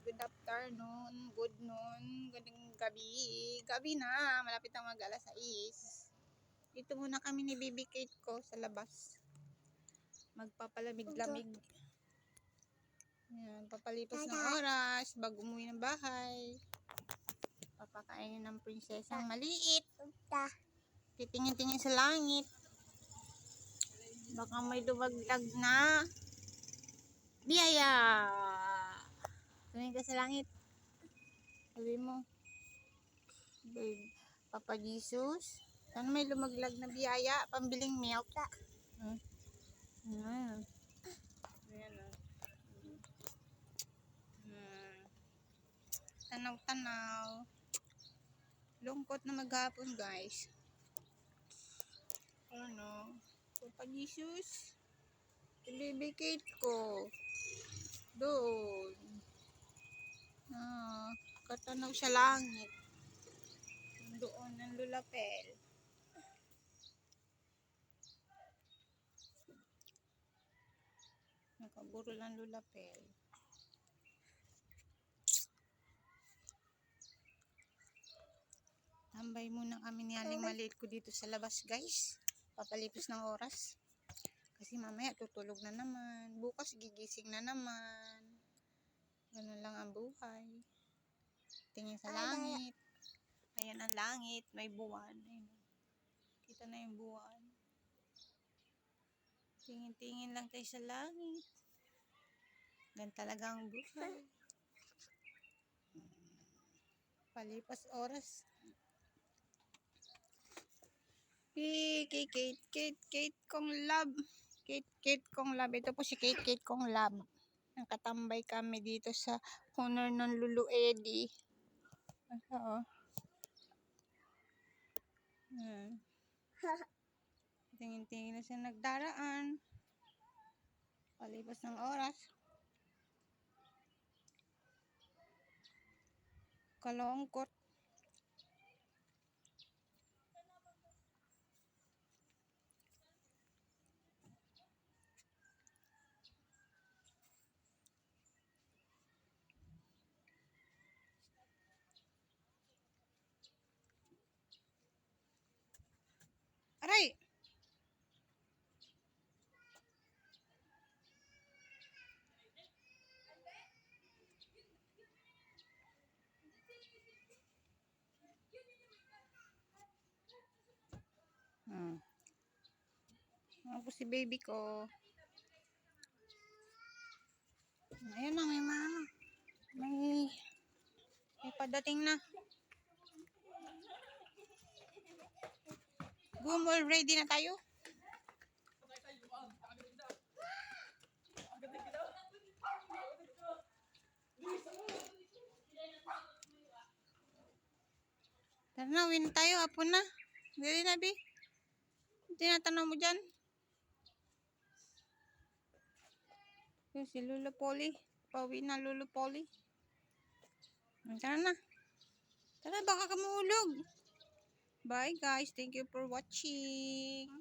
good afternoon, good noon, good gabi. Gabi na, malapit na mag alas 6. Dito muna kami ni Baby Kate ko sa labas. Magpapalamig-lamig. Yan, papalipas ng oras bago umuwi ng bahay. Papakainin ng prinsesang maliit. Titingin-tingin sa langit. Baka may dumaglag na. Biyaya! Tumingin ka sa langit. Sabi mo. Babe, Papa Jesus. Sana may lumaglag na biyaya. Pambiling milk. Hmm. Hmm. Ayan o. Hmm. Tanaw-tanaw. Lungkot na maghapon, guys. Ano? Papa Jesus. Baby Kate ko. Doon. Katanaw sa langit. Doon ang lulapel. Nakaburo lang lulapel. Tambay muna kami ni Aling Maliit ko dito sa labas, guys. Papalipos ng oras. Kasi mamaya tutulog na naman. Bukas gigising na naman. Ganun lang ang buhay. Tingin sa langit. Ayan ang langit. May buwan. Ayun. Kita na yung buwan. Tingin-tingin lang tayo sa langit. Gan talaga ang buhay. Palipas oras. Kate, Kate, Kate, Kate kong love. Kate, Kate kong love. Ito po si Kate, Kate kong love. Nakatambay kami dito sa corner ng Lulu Eddie. Ito, oh. Hmm. Tingin-tingin na siya nagdaraan. Palipas ng oras. Kalongkot. Aray! Hmm. Ako si baby ko. Ayun na, may mga ano. May, may padating na. Gumol, ready na tayo? Tara na, uwi na tayo. Hapon na. Dali na, Bi. Tinatanong mo dyan. Yung si Lolo Polly. Pauwi na Lolo Polly. Tara na. Tara, baka ka. Bye guys. Thank you for watching.